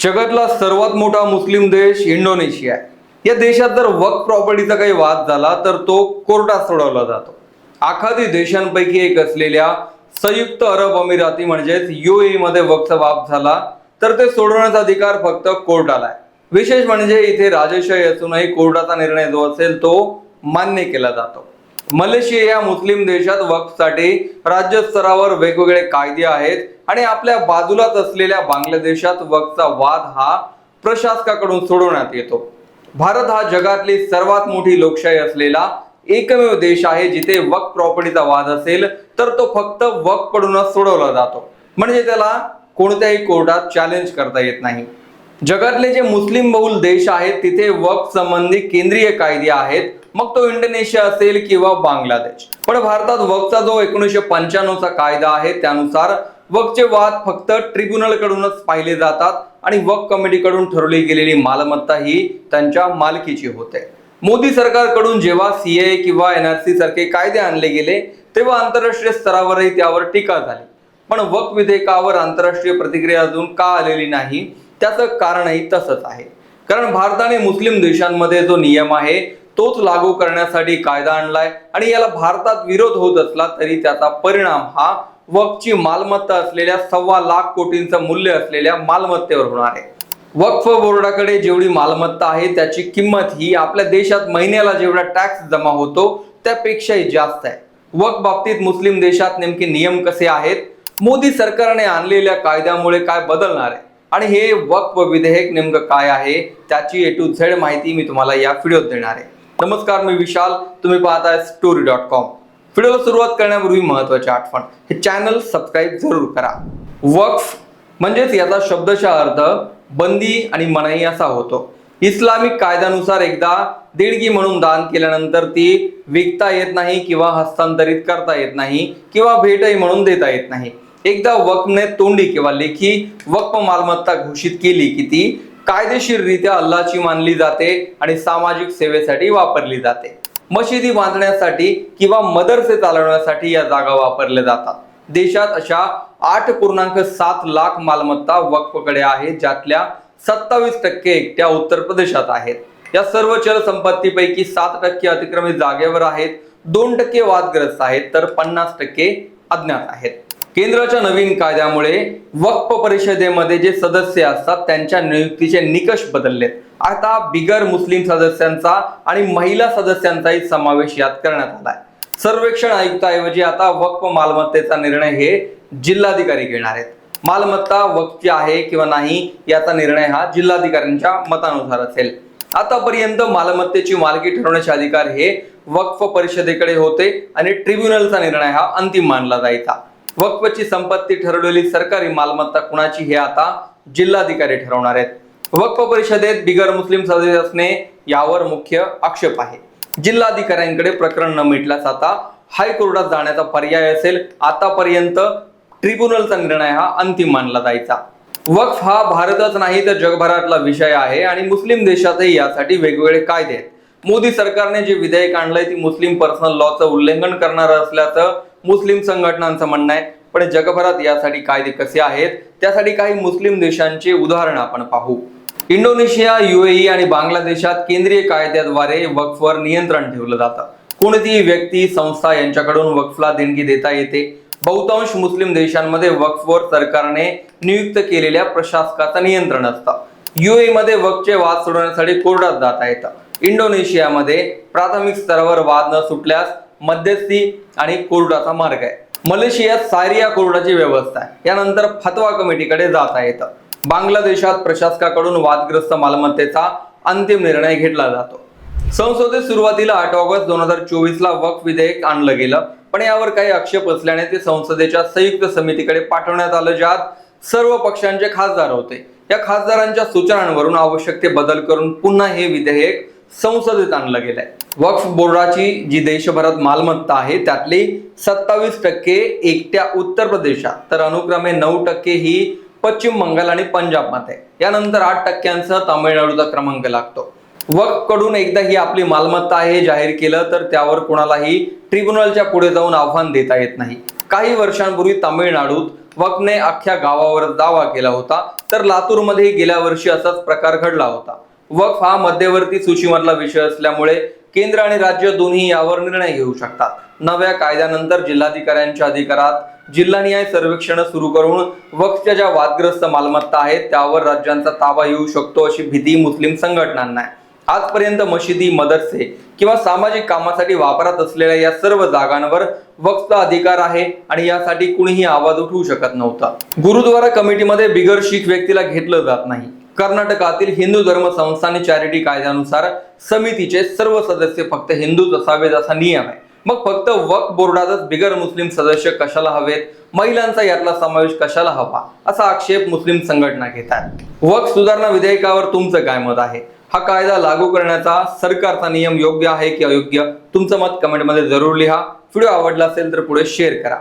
जगातला सर्वात मोठा मुस्लिम देश इंडोनेशिया आहे. या देशात जर वक प्रॉपर्टीचा काही वाद झाला तर तो कोर्टात सोडवला जातो. आखादी देशांपैकी एक असलेल्या संयुक्त अरब अमिराती म्हणजेच युएई मध्ये वक्फ वाप झाला तर ते सोडवण्याचा अधिकार फक्त कोर्टाला आहे. विशेष म्हणजे इथे राजेशाही असूनही कोर्टाचा निर्णय जो असेल तो मान्य केला जातो. मलेशिया या मुस्लिम देशात वक्फसाठी राज्य स्तरावर वेगवेगळे कायदे आहेत आणि आपल्या बाजूलाच असलेल्या बांगलादेशात वक्फचा वाद हा प्रशासकाकडून सोडवण्यात येतो. भारत हा जगातली सर्वात मोठी लोकशाही असलेला एकमेव देश आहे जिथे वक्फ प्रॉपर्टीचा वाद असेल तर तो फक्त वक्फ कडूनच सोडवला जातो. म्हणजे त्याला कोणत्याही कोर्टात चॅलेंज करता येत नाही. जगातले जे मुस्लिम बहुल देश आहेत तिथे वक्फ संबंधी केंद्रीय कायदे आहेत मग तो इंडोनेशिया असेल किंवा बांगलादेश. पण भारतात वक्फचा जो एकोणीसशे पंच्याण्णवचा कायदा आहे त्यानुसार वकचे वाद फक्त ट्रिब्युनल कडूनच पाहिले जातात आणि वक कमिटीकडून ठरवली गेलेली मालमत्ता ही त्यांच्या मालकीची होते. मोदी सरकारकडून जेव्हा सीए किंवा एनआरसी सारखे कायदे आणले गेले तेव्हा आंतरराष्ट्रीय स्तरावरही त्यावर टीका झाली. पण वक विधेयकावर आंतरराष्ट्रीय प्रतिक्रिया अजून का आलेली नाही त्याचं कारणही तसंच आहे. कारण भारताने मुस्लिम देशांमध्ये जो नियम आहे तोच लागू करण्यासाठी कायदा आणलाय. आणि याला भारतात विरोध होत असला तरी त्याचा परिणाम हा वक्फची मालमत्ता असलेल्या सव्वा लाख कोटींचं मूल्य असलेल्या मालमत्तेवर होणार आहे. वक्फ बोर्डाकडे जेवढी मालमत्ता आहे त्याची किंमत ही आपल्या देशात महिन्याला जेवढा टॅक्स जमा होतो त्यापेक्षाही जास्त आहे. वक्फ बाबतीत मुस्लिम देशात नेमके नियम कसे आहेत? मोदी सरकारने आणलेल्या कायद्यामुळे काय बदलणार आहे? आणि हे वक्फ विधेयक नेमकं काय आहे? त्याची ए टू झेड माहिती मी तुम्हाला या व्हिडिओत देणार आहे. नमस्कार मी विशाल. तुम्ही पाहताय स्टोरी डॉट कॉम व्हिडिओला सुरुवात करण्यापूर्वी महत्वाची आठवण. हे चॅनल सबस्क्राईब जरूर करा. वक्फ म्हणजेच याचा शब्दशः अर्थ बंदी आणि मनाई असा होतो. इस्लामिक कायद्यानुसार एकदा देणगी म्हणून दान केल्यानंतर ती विकता येत नाही किंवा हस्तांतरित करता येत नाही किंवा भेटही म्हणून देता येत नाही. एकदा वक्फने तोंडी किंवा लेखी वक्फ मालमत्ता घोषित केली की ती कायदेशीररित्या अल्लाची मानली जाते आणि सामाजिक सेवेसाठी वापरली जाते. मशिदी बांधण्यासाठी किंवा मदरसे चालवण्यासाठी या जागा वापरल्या जातात. देशात अशा आठ पूर्णांक सात लाख मालमत्ता वक्फकडे आहेत ज्यातल्या सत्तावीस टक्के एकट्या उत्तर प्रदेशात आहेत. या सर्व चल संपत्तीपैकी सात टक्के अतिक्रमित जागेवर आहेत दोन टक्के वादग्रस्त आहेत तर पन्नास टक्के अज्ञात आहेत. केंद्राच्या नवीन कायद्यामुळे वक्फ परिषदेमध्ये जे सदस्य असतात त्यांच्या नियुक्तीचे निकष बदललेत. आता बिगर मुस्लिम सदस्यांचा आणि महिला सदस्यांचाही समावेश यात करण्यात आलाय. सर्वेक्षण आयुक्ताऐवजी आता वक्फ मालमत्तेचा निर्णय हे जिल्हाधिकारी घेणार आहेत. मालमत्ता वक्फची आहे किंवा नाही याचा निर्णय हा जिल्हाधिकाऱ्यांच्या मतानुसार असेल. आतापर्यंत मालमत्तेची मालकी ठरवण्याचे अधिकार हे वक्फ परिषदेकडे होते आणि ट्रिब्युनलचा निर्णय हा अंतिम मानला जायचा. वक्फची संपत्ती ठरवलेली सरकारी मालमत्ता कुणाची हे आता जिल्हाधिकारी ठरवणार आहेत. वक्फ परिषदेत बिगर मुस्लिम सदस्य असणे यावर मुख्य आक्षेप आहे. जिल्हाधिकाऱ्यांकडे प्रकरण न मिटल्यास आता हायकोर्टात जाण्याचा पर्याय असेल आतापर्यंत ट्रिब्युनलचा निर्णय हा अंतिम मानला जायचा. वक्फ हा भारतच नाही तर जगभरातला विषय आहे आणि मुस्लिम देशातही यासाठी वेगवेगळे कायदे आहेत. मोदी सरकारने जे विधेयक आणलंय ती मुस्लिम पर्सनल लॉचं उल्लंघन करणार असल्याचं मुस्लिम संघटनांचं म्हणणं आहे. पण जगभरात यासाठी कायदे कसे आहेत? त्यासाठी काही मुस्लिम देशांचे उदाहरण आपण पाहू. इंडोनेशिया युएई आणि बांगलादेशात केंद्रीय कायद्याद्वारे वक्फवर नियंत्रण ठेवलं जातं. कोणतीही व्यक्ती संस्था यांच्याकडून वक्फला देणगी देता येते. बहुतांश मुस्लिम देशांमध्ये वक्फवर सरकारने नियुक्त केलेल्या प्रशासकाचं नियंत्रण असतं. युएई मध्ये वक्फचे वाद सोडवण्यासाठी कोर्टात जाता येतं. इंडोनेशियामध्ये प्राथमिक स्तरावर वाद न सुटल्यास मध्यस्थी आणि कोर्टाचा मार्ग आहे. मलेशियात सायरिया कोर्टाची व्यवस्था आहे. यानंतर फतवा कमिटीकडे जाता येतं. बांगलादेशात प्रशासकाकडून वादग्रस्त मालमत्तेचा अंतिम निर्णय घेतला जातो. संसदेत सुरुवातीला आठ ऑगस्ट दोन हजार चोवीस ला वक्फ विधेयक आणलं गेलं. पण यावर काही आक्षेप असल्याने ते संसदेच्या संयुक्त समितीकडे पाठवण्यात आलं ज्यात सर्व पक्षांचे खासदार होते. या खासदारांच्या सूचनांवरून आवश्यक ते बदल करून पुन्हा हे विधेयक संसदेत आणलं गेलंय. वक्फ बोर्डाची जी देशभरात मालमत्ता आहे त्यातली सत्तावीस टक्के एकट्या उत्तर प्रदेशात. तर अनुक्रमे नऊ टक्के ही पश्चिम बंगाल आणि पंजाबमध्ये. यानंतर आठ टक्क्यांसह तामिळनाडूचा क्रमांक लागतो. वक्फकडून एकदा ही आपली मालमत्ता आहे जाहीर केलं तर त्यावर कोणालाही ट्रिब्युनलच्या पुढे जाऊन आव्हान देता येत नाही. काही वर्षांपूर्वी तामिळनाडूत वक्फने अख्ख्या गावावर दावा केला होता तर लातूरमध्ये गेल्या वर्षी असाच प्रकार घडला होता. वक्फ हा मध्यवर्ती सूचीमधला विषय असल्यामुळे केंद्र आणि राज्य दोन्ही यावर निर्णय घेऊ शकतात. नव्या कायद्यानंतर जिल्हाधिकाऱ्यांच्या अधिकारात जिल्हानिहाय सर्वेक्षण सुरू करून वक्फच्या ज्या वादग्रस्त मालमत्ता आहेत त्यावर राज्यांचा ताबा येऊ शकतो अशी भीती मुस्लिम संघटनांना आहे. आजपर्यंत मशिदी मदरसे किंवा सामाजिक कामासाठी वापरात असलेल्या या सर्व जागांवर वक्फचा अधिकार आहे आणि यासाठी कुणीही आवाज उठवू शकत नव्हता. गुरुद्वारा कमिटीमध्ये बिगर शीख व्यक्तीला घेतलं जात नाही. कर्नाटकातील हिंदू धर्म संस्थानी चॅरिटी कायद्यानुसार समितीचे सर्व सदस्य फक्त हिंदूच असावेत असा नियम आहे. मग फक्त वक्फ बोर्डातच बिगर मुस्लिम सदस्य कशाला हवेत? महिलांचा यातला समावेश कशाला हवा? असा आक्षेप मुस्लिम संघटना घेतात. वक्फ सुधारणा विधेयकावर तुमचं काय मत आहे? हा कायदा लागू करण्याचा सरकारचा नियम योग्य आहे की अयोग्य? तुमचं मत कमेंटमध्ये जरूर लिहा. व्हिडिओ आवडला असेल तर पुढे शेअर करा.